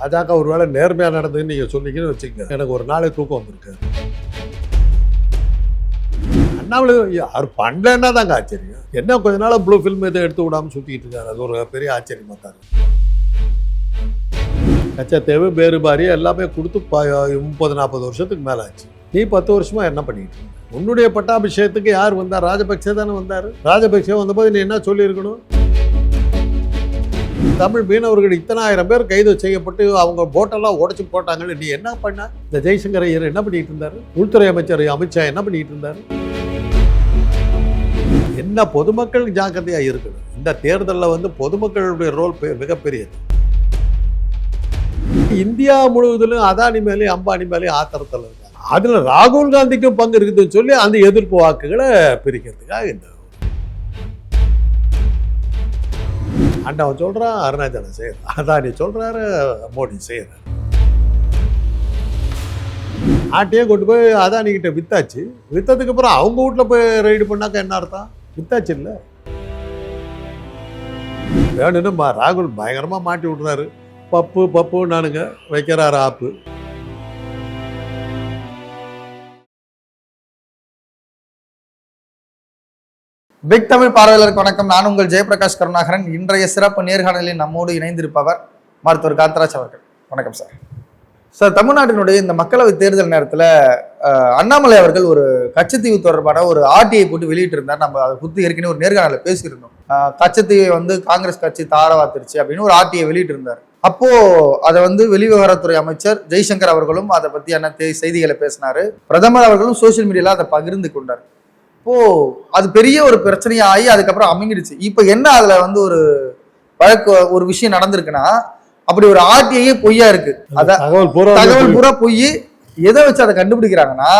பாஜக ஒருவேளை நேர்மையாக நடந்ததுன்னு நீங்கள் சொன்னீங்கன்னு வச்சுக்கங்க. எனக்கு ஒரு நாளே தூக்கம் வந்திருக்கு. அண்ணாமலை அவர் பண்ணலன்னா தாங்க ஆச்சரியம்? என்ன கொஞ்ச நாள் ப்ளூ ஃபில்ம் எதுவும் எடுத்து விடாமல் சுற்றிட்டு இருக்காரு. அது ஒரு பெரிய ஆச்சரியமாக தான் இருக்கு கச்சத்தேவு பேறுபாரி எல்லாமே கொடுத்து முப்பது நாற்பது வருஷத்துக்கு மேலே ஆச்சு. நீ பத்து வருஷமா என்ன பண்ணிட்டு உன்னுடைய பட்டாபிஷேகத்துக்கு யார் வந்தார்? ராஜபக்சே தானே வந்தார். ராஜபக்சே வந்தபோது நீ என்ன சொல்லியிருக்கணும்? தமிழ் மீனவர்கள் இத்தனாயிரம் பேர் கைது செய்யப்பட்டு அவங்க போட்டெல்லாம் உடைச்சு போட்டாங்கன்னு நீ என்ன பண்ண? இந்த ஜெய்சங்கர் ஐயர் என்ன பண்ணிட்டு இருந்தாரு? உள்துறை அமைச்சர் அமித்ஷா என்ன பண்ணிட்டு இருந்தாரு? என்ன பொதுமக்கள் ஜாக்கிரதையா இருக்குது? இந்த தேர்தலில் வந்து பொதுமக்களுடைய ரோல் மிகப்பெரியது. இந்தியா முழுவதிலும் அதானி மேலேயும் அம்பானி மேலேயும் ஆத்திரத்தில் இருக்காங்க. அதில் ராகுல் காந்திக்கும் பங்கு இருக்குதுன்னு சொல்லி அந்த எதிர்ப்பு வாக்குகளை பிரிக்கிறதுக்காக இந்த அண்ணாவன் சொல்கிறான் அருணாச்சலம் செய்யறான் அதானி சொல்கிறாரு மோடி செய்யறாரு ஆட்டையே கொண்டு போய் அதானி கிட்ட வித்தாச்சு. வித்ததுக்கு அப்புறம் அவங்க வீட்ல போய் ரைடு பண்ணாக்க என்ன அர்த்தம்? வித்தாச்சு இல்லை. வேணும்னு மா- ராகுல் பயங்கரமாக மாட்டி விட்றாரு பப்பு பப்பு நானுங்க வைக்கிறாரு ஆப்பு. பிக் தமிழ் பார்வையாளருக்கு வணக்கம். நான் உங்கள் ஜெயபிரகாஷ் கருணாகரன். இன்றைய சிறப்பு நேர்காணலில் நம்மோடு இணைந்திருப்பவர் மருத்துவர் காந்தராஜ் அவர்கள். வணக்கம் சார். சார் தமிழ்நாட்டினுடைய இந்த மக்களவை தேர்தல் நேரத்தில் அண்ணாமலை அவர்கள் ஒரு கச்சத்தீவு தொடர்பான ஒரு ஆர்டிஐ போட்டு வெளியிட்டிருந்தார். நம்ம அதை குத்து ஏற்கனவே ஒரு நேர்காணலில் பேசியிருந்தோம். கச்சத்தீவை வந்து காங்கிரஸ் கட்சி தாரவாத்திருச்சு அப்படின்னு ஒரு ஆர்டிஐ வெளியிட்டிருந்தார். அப்போ அதை வந்து வெளிவிவகாரத்துறை அமைச்சர் ஜெய்சங்கர் அவர்களும் அதை பத்தியான தே- செய்திகளை பேசினாரு. பிரதமர் அவர்களும் சோஷியல் மீடியால அதை பகிர்ந்து கொண்டார். இப்போ அது பெரிய ஒரு பிரச்சனையா ஆகி அதுக்கப்புறம் அமைங்கிடுச்சு இப்போ என்ன அதுல வந்து ஒரு வழக்கு ஒரு விஷயம் நடந்திருக்குன்னா அப்படி ஒரு ஆர்டிஐயே பொய்யா இருக்கு. அத தகவல் பூரா பொய் எதை வச்சு அதை கண்டுபிடிக்கிறாங்கன்னா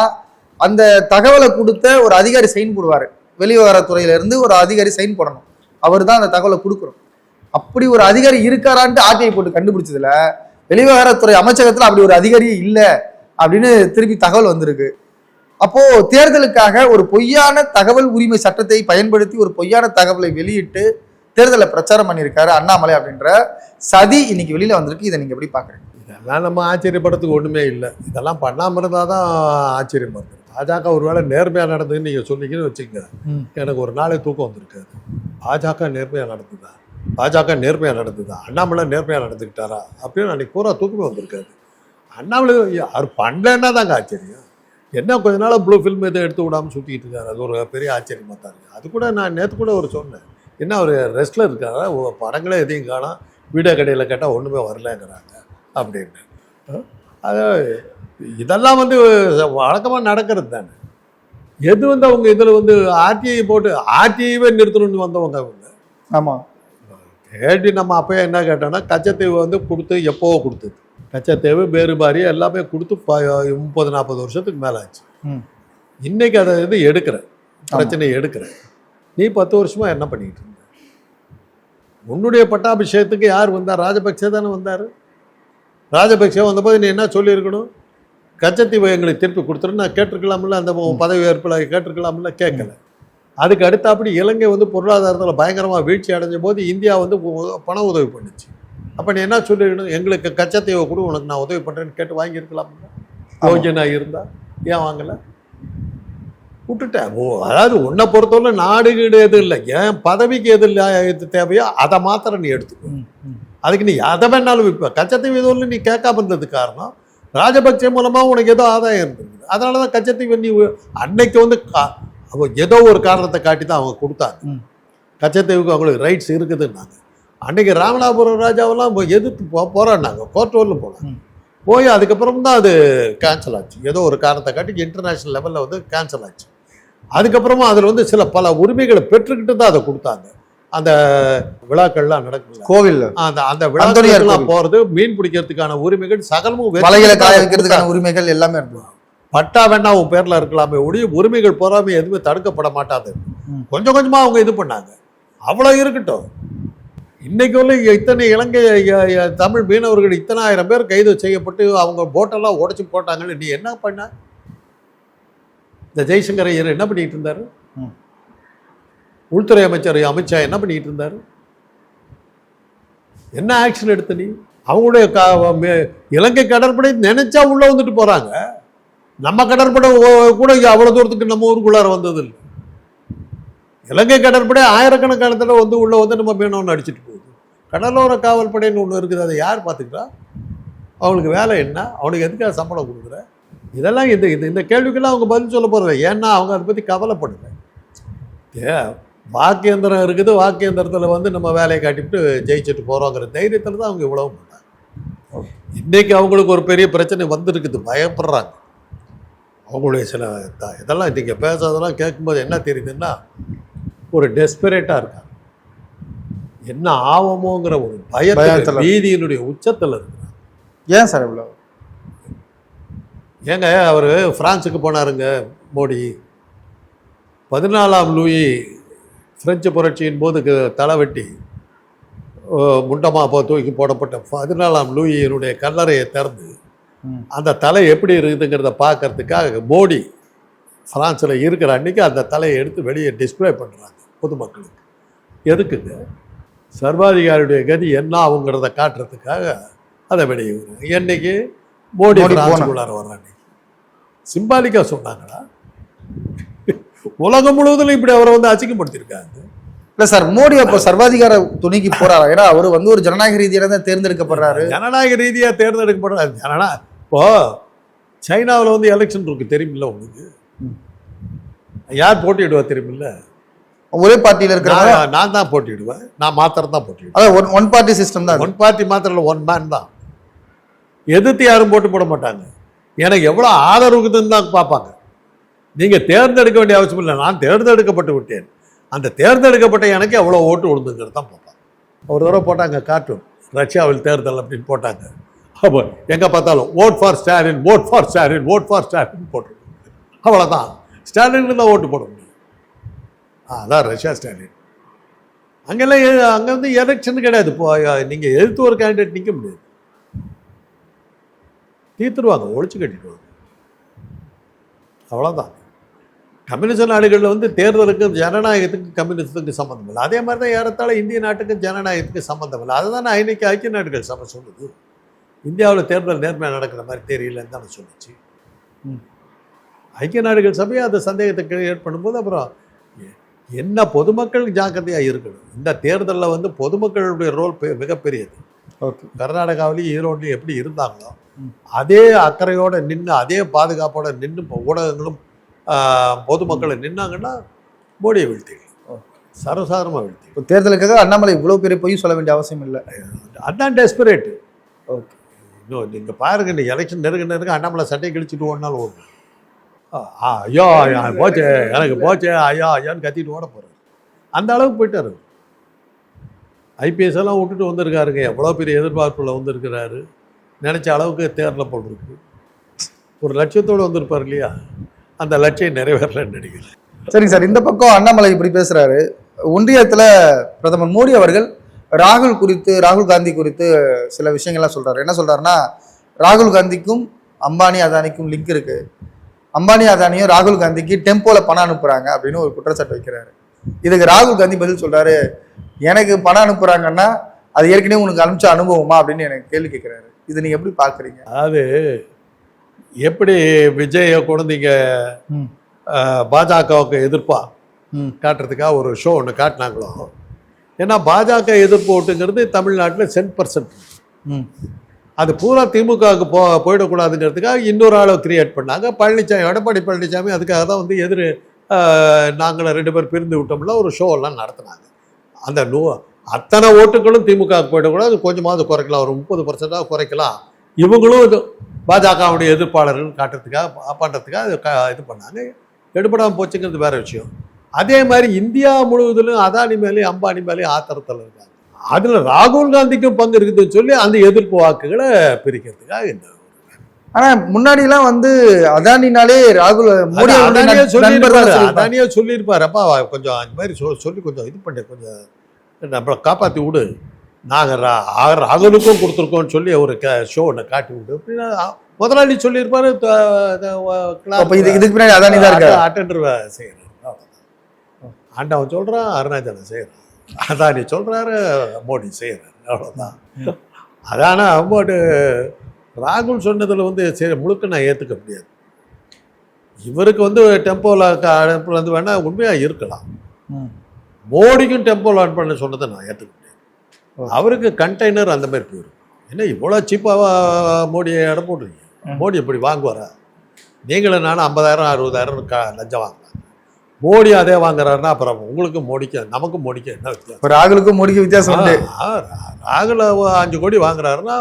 அந்த தகவலை கொடுத்த ஒரு அதிகாரி சைன் போடுவாரு. வெளிவிவகாரத்துறையில இருந்து ஒரு அதிகாரி சைன் போடணும். அவர் தான் அந்த தகவலை கொடுக்கணும். அப்படி ஒரு அதிகாரி இருக்காரான்ட்டு ஆர்டிஐ போட்டு கண்டுபிடிச்சதுல வெளிவிவகாரத்துறை அமைச்சகத்துல அப்படி ஒரு அதிகாரியே இல்லை அப்படின்னு திருப்பி தகவல் வந்திருக்கு. அப்போ தேர்தலுக்காக ஒரு பொய்யான தகவல் உரிமை சட்டத்தை பயன்படுத்தி ஒரு பொய்யான தகவலை வெளியிட்டு தேர்தலை பிரச்சாரம் பண்ணியிருக்காரு அண்ணாமலை அப்படின்ற சதி இன்னைக்கு வெளியில வந்திருக்கு. இதை நீங்க எப்படி பாக்குறீங்க இதெல்லாம் நம்ம ஆச்சரியப்படுறதுக்கு ஒன்றுமே இல்லை. இதெல்லாம் பண்ணாமல் இருந்தால் தான் ஆச்சரியமா இருக்கு பாஜக ஒருவேளை நேர்மையாக நடந்ததுன்னு நீங்கள் சொன்னீங்கன்னு வச்சுக்கங்க. எனக்கு ஒரு நாளே தூக்கம் வந்திருக்காது. பாஜக நேர்மையாக நடந்ததா? பாஜக நேர்மையாக நடந்ததா? அண்ணாமலை நேர்மையாக நடந்துக்கிட்டாரா? அப்படின்னு அன்னைக்கு பூரா தூக்கமே வந்திருக்காது. அண்ணாமலை அவர் பண்ணலன்னா தாங்க ஆச்சரியம். என்ன கொஞ்ச நாள் ப்ளூ ஃபில்ம் எதுவும் எடுத்து விடாமல் சுற்றிட்டு இருக்காரு. அது ஒரு பெரிய ஆச்சரியமாக தான் இருக்கு. அது கூட நான் நேற்று கூட ஒரு சொன்னேன். என்ன அவர் ரெஸ்ட்டில் இருக்காரா? படங்களே எதையும் காணோம் வீடியோ கடையில் கேட்டால் ஒன்றுமே வரலங்கிறாங்க அப்படின்னு அது இதெல்லாம் வந்து வழக்கமாக நடக்கிறது தானே. எது வந்து அவங்க இதில் வந்து ஆர்டிஐ போட்டு ஆர்டிஐவே நிறுத்தணும்னு வந்தவங்க அவங்க ஆமா. கேட்டி நம்ம அப்பயே என்ன கேட்டோம்னா கச்சத்தீவு வந்து கொடுத்து எப்போவோ கொடுத்தது. கச்சத்தீவு பேறுபாரி எல்லாமே கொடுத்து முப்பது நாற்பது வருஷத்துக்கு மேலே ஆச்சு. ம். இன்னைக்கு அதை இது எடுக்கிற பிரச்சனையை எடுக்கிற நீ பத்து வருஷமா என்ன பண்ணிட்டு இருந்த? உன்னுடைய பட்டாபிஷேகத்துக்கு யார் வந்தார்? ராஜபக்சே தானே வந்தார். ராஜபக்சே வந்தபோது நீ என்ன சொல்லியிருக்கணும்? கச்சத்தீவை எங்களுக்கு திருப்பி கொடுத்துரு நான் கேட்டிருக்கலாம்ல அந்த பதவி ஏற்பில் கேட்டிருக்கலாம்ல கேட்கல. அதுக்கு அடுத்தாப்படி இலங்கை வந்து பொருளாதாரத்தில் பயங்கரமாக வீழ்ச்சி அடைஞ்ச போது இந்தியா வந்து பண உதவி பண்ணுச்சு. அப்போ நீ என்ன சொல்லிருக்கணும்? எங்களுக்கு கச்சத்தீவை கொடு உனக்கு நான் உதவி பண்ணுறேன்னு கேட்டு வாங்கியிருக்கலாம்ல. யோஜனா இருந்தா? ஏன் வாங்கலை? விட்டுட்டேன். ஓ அதாவது உன்னை பொறுத்தவரை நாடு கீடு எதுவும் இல்லை. ஏன் பதவிக்கு எது இல்லை எது தேவையோ அதை மாத்திரம் நீ எடுத்துக்கோ. அதுக்கு நீ எதை வேணாலும் விற்ப. கச்சத்தீவு எதுவும் நீ கேட்காம இருந்தது காரணம் ராஜபக்சே மூலமா உனக்கு ஏதோ ஆதாயம் இருந்திருக்குது அதனால தான் கச்சத்தீவு நீ அன்னைக்கு வந்து ஏதோ ஒரு காரணத்தை காட்டி தான் அவங்க கொடுத்தாங்க. கச்சத்தீவுக்கு அவங்களுக்கு ரைட்ஸ் இருக்குதுன்னாங்க. அன்னைக்கு ராமநாதபுரம் ராஜாவெல்லாம் எதிர்த்து போ போராடினாங்க கோர்ட் வரலும் போனாங்க. போய் அதுக்கப்புறம் தான் அது கேன்சல் ஆச்சு. ஏதோ ஒரு காரணத்தை காட்டி இன்டர்நேஷனல் லெவலில் வந்து கேன்சல் ஆச்சு. அதுக்கப்புறமா அதில் வந்து சில பல உரிமைகளை பெற்றுக்கிட்டு தான் அதை கொடுத்தாங்க. அந்த விழாக்கள்லாம் நடக்குது கோவில் அந்த அந்த விழாக்கள்லாம். போறது மீன் பிடிக்கிறதுக்கான உரிமைகள் சகலமும் வைக்கிறதுக்கான. உரிமைகள் எல்லாமே பட்டா வேணா உன் பேர்ல இருக்கலாமே ஒழிய உரிமைகள் போறாம எதுவுமே தடுக்கப்பட மாட்டாது. கொஞ்சம் கொஞ்சமா அவங்க இது பண்ணாங்க. அவ்வளவு இருக்கட்டும். இன்னைக்கு உள்ள இத்தனை இலங்கை தமிழ் மீனவர்கள் இத்தனை ஆயிரம் பேர் கைது செய்யப்பட்டு அவங்க போட்டெல்லாம் உடைச்சு போட்டாங்கன்னு நீ என்ன பண்ண? இந்த ஜெய்சங்கர் ஐயர் என்ன பண்ணிட்டு இருந்தாரு. உள்துறை அமைச்சர் அமித்ஷா என்ன பண்ணிட்டு இருந்தாரு? என்ன ஆக்ஷன் எடுத்த நீ? அவங்களுடைய க- இலங்கை கடற்படை நினைச்சா உள்ள வந்துட்டு போறாங்க. நம்ம கடற்படை கூட இங்க அவ்வளவு தூரத்துக்கு நம்ம ஊருக்குள்ளார வந்தது இல்லை இலங்கை கடற்படை ஆயிரக்கணக்கான தடவை வந்து உள்ளே வந்து நம்ம மீனவன் அடிச்சிட்டு போகுது. கடலோர காவல்படைன்னு ஒன்று இருக்குது அதை யார் பார்த்துக்கிறா? அவனுக்கு வேலை என்ன? அவனுக்கு எதுக்காக சம்பளம் கொடுக்குற? இதெல்லாம் இந்த இந்த இந்த கேள்விக்கெல்லாம் அவங்க பதில் சொல்ல போகிறது ஏன்னா அவங்க அதை பற்றி கவலைப்படல. ஏ வாக்கியந்திரம் இருக்குது வாக்கியந்திரத்தில் வந்து நம்ம வேலையை காட்டிவிட்டு ஜெயிச்சுட்டு போகிறோங்கிற தைரியத்தில் தான் அவங்க இவ்வளவு பண்ணாங்க. இன்றைக்கி அவங்களுக்கு ஒரு பெரிய பிரச்சனை வந்திருக்குது. பயப்படுறாங்க. அவங்களுடைய சில இதெல்லாம் இன்றைக்கி பேசுறதெல்லாம் கேட்கும்போது என்ன தெரியுதுன்னா ஒரு டெஸ்பரேட்டாக இருக்காங்க. என்ன ஆவமோங்கிற ஒரு பயத்தில். நீதியினுடைய உச்சத்தில் இருக்கிறாங்க. ஏன் சார் இவ்வளோ ஏங்க அவர் பிரான்ஸுக்கு போனாருங்க மோடி. பதினாலாம் லூயி பிரெஞ்சு புரட்சியின் போது க- தலைவெட்டி அஹ், முண்டமா போ தூக்கி போடப்பட்ட பதினாலாம் லூயினுடைய கல்லறையை திறந்து. அந்த தலை எப்படி இருக்குதுங்கிறத பார்க்கறதுக்காக மோடி பிரான்ஸில் இருக்கிற அன்னைக்கு அந்த தலையை எடுத்து வெளியே டிஸ்ப்ளே பண்ணுறாங்க பொதுமக்களுக்கு. எதுக்குங்க? சர்வாதிகாரியுடைய கதி என்ன ஆகுங்கிறத காட்டுறதுக்காக அதை வெளியே விடுறாங்க. என்னைக்கு? மோடி பிரான்ஸுக்குள்ளார வர்றாங்க சிம்பாலிக்காக சொன்னாங்களா? உலகம் முழுவதும் இப்படி அவரை வந்து அசிங்கப்படுத்தியிருக்காங்க. இல்ல சார் மோடி அப்போ சர்வாதிகார துணிக்கு போறாரா? ஏன்னா அவர் வந்து ஒரு ஜனநாயக ரீதியில தான் தேர்ந்தெடுக்கப்படுறாரு. ஜனநாயக ரீதியாக தேர்ந்தெடுக்கப்படுற ஜனநா இப்போ சைனாவில் வந்து எலெக்ஷன் இருக்கு. தெரியுமில்ல உங்களுக்கு. யார் போட்டியிடுவா தெரியுமில்ல? ஒரே பார்ட்டியில இருக்கிறவங்க நான் தான் போட்டியிடுவேன். நான் மாத்திரம் தான் போட்டியிடுவேன். அதான் ஒன் ஒன் பார்ட்டி சிஸ்டம் தான். ஒன் பார்ட்டி மாத்திரம் இல்லை ஒன் மேன் தான். எதிர்த்து யாரும் போட்டு போட மாட்டாங்க. எனக்கு எவ்வளோ ஆதரவு இருக்குதுன்னு தான் பார்ப்பாங்க. நீங்கள் தேர்ந்தெடுக்க வேண்டிய அவசியம் இல்லை. நான் தேர்ந்தெடுக்கப்பட்டு விட்டேன். அந்த தேர்ந்தெடுக்கப்பட்ட எனக்கு எவ்வளோ ஓட்டு விழுந்துங்கிறது தான் பார்ப்பாங்க. ஒரு தடவை போட்டாங்க கார்ட்டூன். ரஷ்யாவில் தேர்தல் அப்படின்னு போட்டாங்க. அப்போ எங்கே பார்த்தாலும் vote for Stalin vote for Stalin vote for Stalin போட்டுருக்காங்க அவ்வளோதான் ஸ்டாலினுக்கு தான் ஓட்டு போட முடியும் ஆ, அதான் ரஷ்யா ஸ்டாலின். அங்கெல்லாம் அங்க வந்து எலெக்ஷன் கிடையாது. இப்போ நீங்கள் எதிர்த்து ஒரு கேண்டிடேட் நிற்க முடியாது. தீர்த்துருவாங்க ஒழிச்சு கட்டிடுவாங்க. அவ்வளோதான் கம்யூனிச நாடுகளில் வந்து தேர்தலுக்கு ஜனநாயகத்துக்கு கம்யூனிசத்துக்கு சம்மந்தம் இல்லை. அதே மாதிரி தான் ஏறத்தாழ இந்திய நாட்டுக்கும் ஜனநாயகத்துக்கு சம்மந்தம் இல்லை. அதுதான் இன்னைக்கு ஐக்கிய நாடுகள் சபை சொல்லுது. இந்தியாவில் தேர்தல் நேர்மையாக நடக்கிற மாதிரி தெரியலன்னு தானே சொல்லுச்சு. ஐக்கிய நாடுகள் சபையை அந்த சந்தேகத்தை கிரியேட் பண்ணும்போது அப்புறம் என்ன பொதுமக்கள் ஜாக்கிரதையாக இருக்கணும்? இந்த தேர்தலில் வந்து பொதுமக்களுடைய ரோல் மிகப்பெரியது. ஓகே. கர்நாடகாவிலையும் ஈரோட்லையும் எப்படி இருந்தாங்களோ. அதே அக்கறையோட நின்று அதே பாதுகாப்போட நின்று ஊடகங்களும் ஆஹ், பொதுமக்களும் நின்னாங்கன்னா மோடியை வீழ்த்திடலாம். சர்வசாதாரணமாக வீழ்த்தி இப்போ தேர்தலுக்காக அண்ணாமலை இவ்வளவு பெரிய பொய் சொல்ல வேண்டிய அவசியம் இல்லை. அதான் டெஸ்பரேட்டு ஓகே. இன்னும் நீங்கள் பாருங்க இந்த எலெக்ஷன் நெருங்க நெருங்க அண்ணாமலை சட்டை கிழிச்சிட்டு ஓடினாலும் ஓடும் ஐயோ ஐயா, போச்சே எனக்கு போச்சே ஐயா ஐயான்னு கத்திட்டு ஓட போகிறார் அந்த அளவுக்கு போயிட்டார். ஐபிஎஸ் எல்லாம் விட்டுட்டு வந்திருக்காருங்க. எவ்வளோ பெரிய எதிர்பார்ப்பில் வந்திருக்கிறாரு. நினச்ச அளவுக்கு தேர்தல் போட்டிருக்கு. ஒரு லட்சியத்தோடு வந்திருப்பார் இல்லையா? அந்த லட்சியம் நிறைவேறலன்னு நினைக்கிறேன். சரிங்க சார் இந்த பக்கம் அண்ணாமலை இப்படி பேசுகிறாரு ஒன்றியத்தில் பிரதமர் மோடி அவர்கள் ராகுல் குறித்து ராகுல் காந்தி குறித்து சில விஷயங்கள்லாம் சொல்கிறாரு என்ன சொல்கிறாருன்னா ராகுல் காந்திக்கும் அம்பானி அதானிக்கும் லிங்க் இருக்குது அம்பானி அதானியும் ராகுல் காந்திக்கு டெம்போல பணம் அனுப்புறாங்க அப்படின்னு ஒரு குற்றச்சாட்டு வைக்கிறாரு. இதுக்கு ராகுல் காந்தி பதில் சொல்றாரு. எனக்கு பணம் அனுப்புறாங்கன்னா அது ஏற்கனவே உனக்கு அனுப்பிச்ச அனுபவமா அப்படின்னு எனக்கு கேள்வி கேட்கிறாரு இது நீங்க எப்படி பாக்குறீங்க அதாவது எப்படி விஜயை குழந்தைங்க பாஜகவுக்கு எதிர்ப்பா காட்டுறதுக்காக ஒரு ஷோ ஒன்று காட்டினாங்களோ? ஏன்னா பாஜக எதிர்ப்பு ஓட்டுங்கிறது தமிழ்நாட்டில் சென்ட் பர்சன்ட் ம். அது பூரா திமுகவுக்கு போ போயிடக்கூடாதுங்கிறதுக்காக இன்னொரு ஆளை கிரியேட் பண்ணாங்க. பழனிசாமி எடப்பாடி பழனிசாமி அதுக்காக தான் வந்து எதிர் நாங்களும் ரெண்டு பேர் பிரிந்து விட்டோம்ல ஒரு ஷோலாம் நடத்தினாங்க. அந்த நூ அத்தனை ஓட்டுகளும் திமுகவுக்கு போயிடக்கூடாது. கொஞ்சமாவது குறைக்கலாம். ஒரு முப்பது பர்சன்டாக குறைக்கலாம். இவங்களும் இது பாஜகவுடைய எதிர்ப்பாளர்கள் காட்டுறதுக்காக பண்ணுறதுக்காக இது க- இது பண்ணாங்க. எடுபடாமல் போச்சுங்கிறது வேற விஷயம். அதே மாதிரி இந்தியா முழுவதிலும் அதானி மேலேயும் அம்பானி மேலேயும் ஆத்திரத்தில் இருக்காங்க. அதில் ராகுல் காந்திக்கும் பங்கு இருக்குதுன்னு சொல்லி அந்த எதிர்ப்பு வாக்குகளை பிரிக்கிறதுக்காக இந்த ஆனா முன்னாடி எல்லாம் வந்து அதானினாலே ராகுல் மோடி சொல்லியிருப்பாரு தான் சொல்லியிருப்பாரு. அதானியே சொல்லியிருப்பாரு. அப்பா கொஞ்சம் அந்த மாதிரி சொல் சொல்லி கொஞ்சம் இது பண்ணு கொஞ்சம் நம்மளை காப்பாற்றி விடு. நாங்கள் ராகுலுக்கும் கொடுத்துருக்கோம்னு சொல்லி ஒரு க ஷோ ஒன்று காட்டி விடு. அப்படின்னா முதலாளி சொல்லியிருப்பாரு அப்ப இது இதுக்கு பின்னாடி அதானி தான் இருக்காரு. அட்டெண்டர் செய்கிறார் ஆண்டவன் சொல்கிறான் அருணாச்சலம் செய்கிறான் அதானி சொல்கிறாரு மோடி செய்கிறாரு அவ்வளோதான் அதான அம்மாட்டு ராகுல் சொன்னதில் வந்து சரி முழுக்க நான் ஏற்றுக்க முடியாது. இவருக்கு வந்து டெம்போவில் அனுப்புறது வந்து வேணால் உண்மையாக இருக்கலாம். மோடிக்கும் டெம்போ லான் பண்ண சொன்னதை நான் ஏற்றுக்க முடியாது. அவருக்கு கண்டெய்னர் அந்த மாதிரி போயிடும். என்ன இவ்வளோ சீப்பாக மோடியை இடம் போடுறீங்க? மோடி எப்படி வாங்குவாரா? நீங்களும் நானும் ஐம்பதாயிரம் அறுபதாயிரம் க லஞ்சம் வாங்கலாம். மோடி அதே வாங்குறாருன்னா அப்புறம் உங்களுக்கு மோடிக்கு நமக்கும் மோடிக்கு என்ன வித்தியாசம்? இப்ப ராகுலுக்கும் மோடிக்கு வித்தியாசம் உண்டு. ராகுல் அஞ்சு கோடி வாங்குறாருன்னா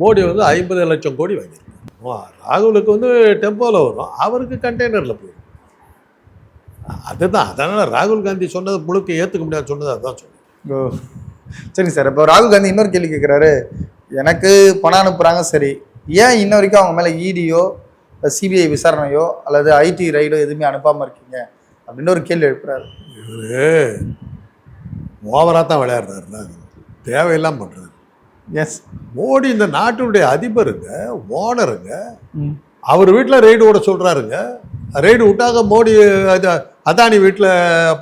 மோடி வந்து ஐம்பது லட்சம் கோடி வாங்கியிருக்காரு. ராகுலுக்கு வந்து டெம்போவில் வரும். அவருக்கு கண்டெய்னரில் போயிடும் அதுதான் அதனால் ராகுல் காந்தி சொன்னது முழுக்க ஏற்றுக்க முடியாது சொன்னது அதுதான் சொன்னேன். ஓ சரிங்க சார். இப்போ ராகுல் காந்தி இன்னொரு கேள்வி கேட்குறாரு எனக்கு பணம் அனுப்புகிறாங்க சரி. ஏன் இன்ன வரைக்கும் அவங்க மேலே இடியோ சிபிஐ விசாரணையோ அல்லது ஐடி ரைடோ எதுவுமே அனுப்பாமல் இருக்கீங்க? அப்படின்னு ஒரு கேள்வி எழுப்புறாரு. இவரு ஓவராக தான் விளையாடுறாரு ராகுல் தேவையெல்லாம் பண்ணுறாரு எஸ் மோடி இந்த நாட்டினுடைய அதிபருங்க ஓனருங்க அவர் வீட்டில் ரெய்டு விட சொல்கிறாருங்க ரெய்டு விட்டாக்க மோடி அது அதானி வீட்டில்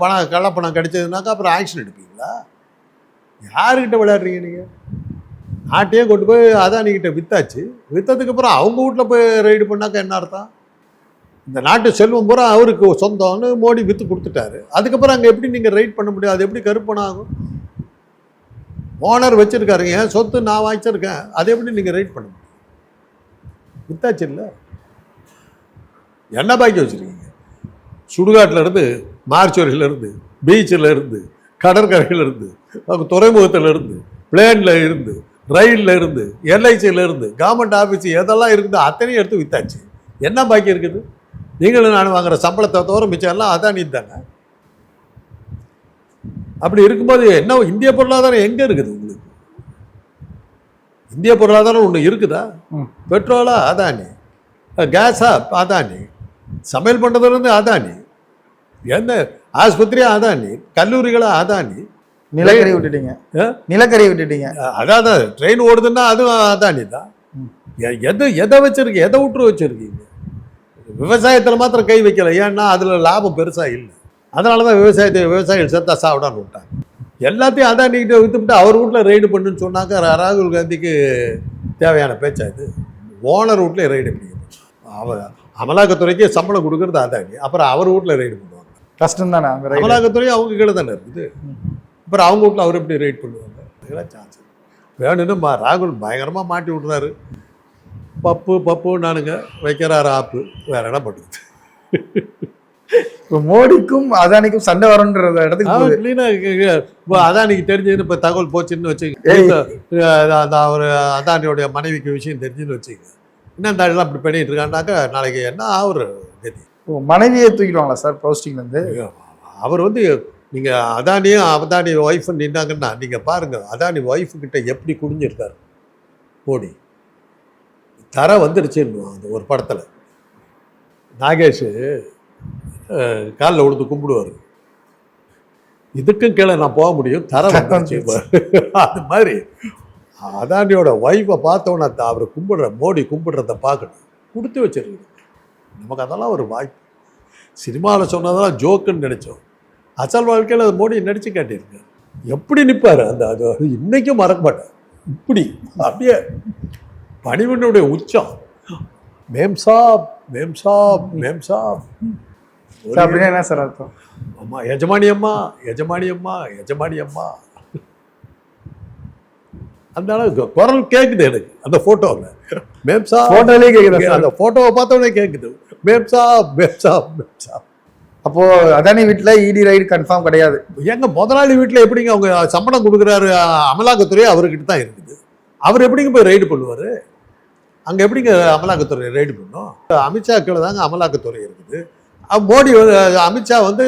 பணம் கள்ளப்பணம் கிடைச்சதுனாக்கா அப்புறம் ஆக்ஷன் எடுப்பீங்களா? யாருக்கிட்ட விளையாடுறீங்க நீங்கள் நாட்டையே கொண்டு போய் அதானி கிட்ட வித்தாச்சு. வித்ததுக்கு அப்புறம் அவங்க வீட்டில் போய் ரெய்டு பண்ணாக்கா என்ன அர்த்தம்? இந்த நாட்டு செல்வம் பூரா அவருக்கு சொந்தம்னு மோடி விற்று கொடுத்துட்டாரு. அதுக்கப்புறம் அங்கே எப்படி நீங்கள் ரைட் பண்ண முடியும்? அது எப்படி கருப்பணம் ஆகும்? ஓனர் வச்சுருக்காருங்க என் சொத்து நான் வாங்கிச்சிருக்கேன். அதை எப்படி நீங்கள் ரைட் பண்ண முடியும்? வித்தாச்சு இல்லை? என்ன பாக்கி வச்சுருக்கீங்க? சுடுகாட்டிலேருந்து இருந்து மார்ச்சுரியில பீச்சில் இருந்து கடற்கரையில் இருந்து இருந்து பிளேனில் இருந்து ரயிலில் இருந்து எல்ஐசியில் இருந்து கவர்மெண்ட் ஆஃபீஸ் எதெல்லாம் இருக்குதோ அத்தனையும் எடுத்து வித்தாச்சு. என்ன பாக்கி இருக்குது? நீங்களும் நான் வாங்குற சம்பளத்தை தவிர மிச்சம் எல்லாம் அதான் தானே? அப்படி இருக்கும்போது என்ன இந்திய பொருளாதாரம் எங்கே இருக்குது உங்களுக்கு? இந்திய பொருளாதாரம் ஒன்று இருக்குதா. பெட்ரோலா அதானி? கேஸா அதானி? சமையல் பண்ணுறதுலேருந்து அதானி? என்ன ஆஸ்பத்திரியா அதானி? கல்லூரிகளா அதானி? நிலக்கரி விட்டுட்டீங்க? நிலக்கரி விட்டுட்டீங்க. அதான் ட்ரெயின் ஓடுதுன்னா அதுவும் அதானி தான். எது எதை வச்சிருக்கீங்க எதை விட்டுரு வச்சிருக்கீங்க? விவசாயத்தில் மாத்திரம் கை வைக்கல. ஏன்னா அதில் லாபம் பெருசாக இல்லை. அதனால தான் விவசாயத்தை விவசாயிகள் செத்தா சாப்பிடான்னு விட்டாங்க. எல்லாத்தையும் அதானிக்கிட்ட வித்துவிட்டு அவர் வீட்டில் ரைடு பண்ணுன்னு சொன்னாக்க ராகுல் காந்திக்கு தேவையான பேச்சா இது? ஓனர் வீட்டில் ரைடு பண்ணிக்கணும் அவர் அமலாக்கத்துறைக்கு சம்பளம் கொடுக்கறது அதானி அப்புறம் அவர் வீட்டில் ரைடு பண்ணுவாங்க. கஷ்டம் தானே அமலாக்கத்துறை அவங்க கீழே தானே இருக்குது. அப்புறம் அவங்க வீட்டில் அவர் எப்படி ரைட் பண்ணுவாங்க? இதெல்லாம் சான்ஸ் வேணும்னு ராகுல் பயங்கரமாக மாட்டி விட்றாரு பப்பு பப்பு நானுங்க வைக்கிறாரு ஆப்பு. வேற என்ன பண்ணுறது இப்போ மோடிக்கும் அதானிக்கும் சண்டை வரும்ன்ற இடத்துக்கு க்ளீனாக இப்போ அதானிக்கு தெரிஞ்சதுன்னு இப்போ தகவல் போச்சுன்னு வச்சுக்க ஏய். அந்த அவர் அதானியோடைய மனைவிக்கு விஷயம் தெரிஞ்சுன்னு வச்சுக்க என்ன இந்த ஆளெல்லாம் இப்படி பண்ணிட்டு இருக்காண்டாக்கா நாளைக்கு என்ன ஆகுற கதி இப்போ மனைவியை தூக்கிடுவாங்களா சார் போஸ்டிங்ல இருந்து அவர் வந்து நீங்கள் அதானியும் அதானி ஒய்ஃபு நின்னாங்கன்னா நீங்கள் பாருங்கள் அதானி ஒய்ஃபு கிட்ட எப்படி குடிஞ்சிருக்காரு மோடி? தர வந்துடுச்சுன்னு அந்த ஒரு படத்தில். நாகேஷ் காலில் விழுந்து கும்பிடுவார். இதுக்கும் கீழே நான் போக முடியும் தர வந்துடுச்சு. அது மாதிரி அதானியோட ஒய்ஃபை பார்த்தோன்னா அவர் கும்பிடுற மோடி கும்பிடுறத பார்க்கணும். கொடுத்து வச்சிருக்கு நமக்கு அதெல்லாம் ஒரு வாய்ப்பு. சினிமாவில் சொன்னதெல்லாம் ஜோக்குன்னு நினச்சோம். அசல் வாழ்க்கையில் அது மோடி நடித்து காட்டியிருக்காரு. எப்படி நிற்பார் அந்த அது அது இன்னைக்கும் மறக்க மாட்டேன். இப்படி அப்படியே பணிவனுடைய உச்சம். மேம் சாப் மேம் சாப் மேம் சாப். சார் அப்படின்னா என்ன சார் அர்த்தம்? அம்மா எஜமானி அம்மா எஜமானி அம்மா எஜமானி அம்மா. அந்த அளவுக்கு குரல் கேட்குது எனக்கு அந்த ஃபோட்டோவில் மேம் சாப். போட்டோலயே கேக்குதா சார்? அந்த ஃபோட்டோவை பார்த்தோன்னே கேட்குது மேம் சாப் மேம் சாப் மேம் சாப். அப்போ அதானி வீட்டுல இடி ரைடு கன்ஃபார்ம் கிடையாது. எங்க முதலாளி வீட்டில் எப்படிங்க அவங்க சம்பளம் கொடுக்குறாரு அமலாக்கத்துறை அவர்கிட்ட தான் இருக்குது. அவர் எப்படிங்க போய் ரைடு பண்ணுவார்? அங்கே எப்படிங்க அமலாக்கத்துறை ரைடு பண்ணும்? அமித்ஷா கீழே தாங்க அமலாக்கத்துறை இருக்குது. மோடி அமித்ஷா வந்து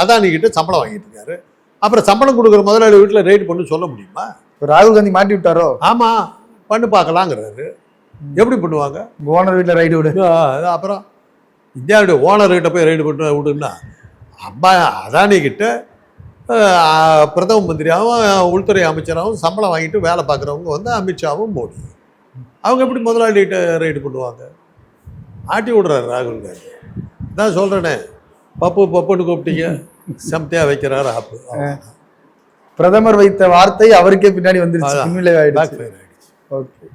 அதானி கிட்ட சம்பளம் வாங்கிட்டு இருக்காரு. அப்புறம் சம்பளம் கொடுக்குற முதலாளி வீட்டில் ரைடு பண்ணு சொல்ல முடியுமா? இப்போ ராகுல் காந்தி மாட்டி விட்டாரோ? ஆமாம் பண்ணு பார்க்கலாங்கிறாரு. எப்படி பண்ணுவாங்க? ஓனர் வீட்டுல ரைடு விடு. அப்புறம் இந்தியாவுடைய ஓனர்கிட்ட போய் ரைடு பண்ண விடுன்னா அம்மா அதானி கிட்ட ஆஹ், பிரதம மந்திரியாகவும் உள்துறை அமைச்சராகவும் சம்பளம் வாங்கிட்டு வேலை பார்க்குறவங்க வந்து அமித்ஷாவும் மோடி அவங்க எப்படி முதலாளிகிட்ட ரைடு பண்ணுவாங்க ஆட்டி விடுறாரு ராகுல் காந்தி. தான் சொல்கிறேனே பப்பு பப்புன்னு கூப்பிட்டீங்க செம்தியாக வைக்கிறாரு ஆப்பு. பிரதமர் வைத்த வார்த்தை அவருக்கே பின்னாடி வந்துருச்சு. ஓகே.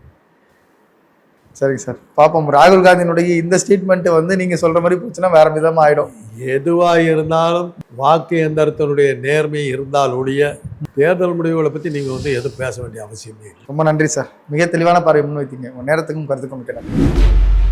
சரிங்க சார். பாப்போம். ராகுல் காந்தியினுடைய இந்த ஸ்டேட்மெண்ட் வந்து நீங்க சொல்ற மாதிரி போச்சுன்னா வேற விதமா ஆயிடும். எதுவாக இருந்தாலும் வாக்கு எந்திரத்தினுடைய நேர்மை இருந்தால் ஒழிய தேர்தல் முடிவுகளை பற்றி நீங்கள் வந்து எதுவும் பேச வேண்டிய அவசியமே இல்லை. ரொம்ப நன்றி சார். மிக தெளிவான பார்வை முன்வைத்தீங்க. உங்க நேரத்துக்கும் கருத்துக்கும் மிக்க நன்றி.